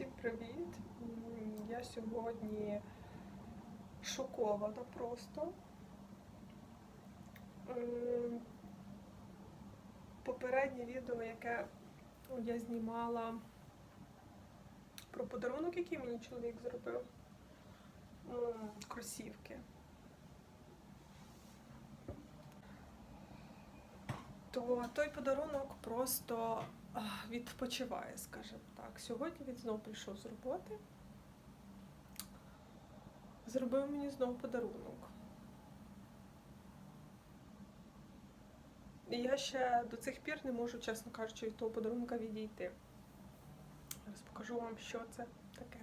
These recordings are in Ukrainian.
Всім привіт! Я сьогодні шокована просто. Попереднє відео, яке я знімала про подарунок, який мені чоловік зробив. Кросівки. То той подарунок просто відпочиває, скажімо так. Сьогодні він знову прийшов з роботи. Зробив мені знову подарунок. І я ще до цих пір не можу, чесно кажучи, від того подарунка відійти. Зараз покажу вам, що це таке.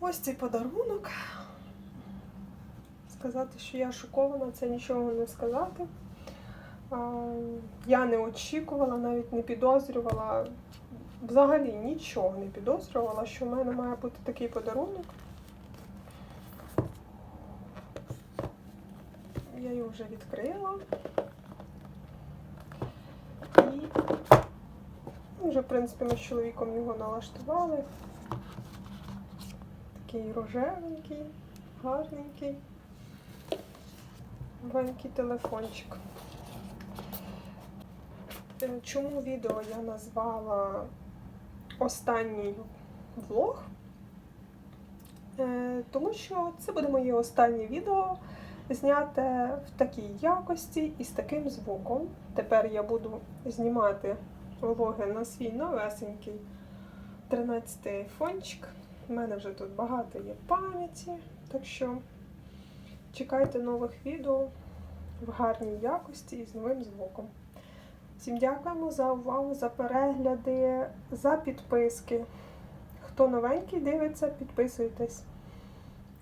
Ось цей подарунок. Сказати, що я шокована, це нічого не сказати. Я не очікувала, навіть не підозрювала, взагалі нічого не підозрювала, що в мене має бути такий подарунок. Я його вже відкрила. І вже, в принципі, ми з чоловіком його налаштували. Такий рожевенький, гарненький, маленький телефончик. Чому відео я назвала останній влог? Е, Тому що це буде моє останнє відео, зняте в такій якості і з таким звуком. Тепер я буду знімати влоги на свій новесенький 13 айфончик. У мене вже тут багато є пам'яті, так що чекайте нових відео в гарній якості і з новим звуком. Всім дякуємо за увагу, за перегляди, за підписки. Хто новенький дивиться, підписуйтесь.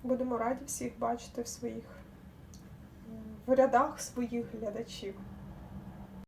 Будемо раді всіх бачити в своїх в рядах своїх глядачів.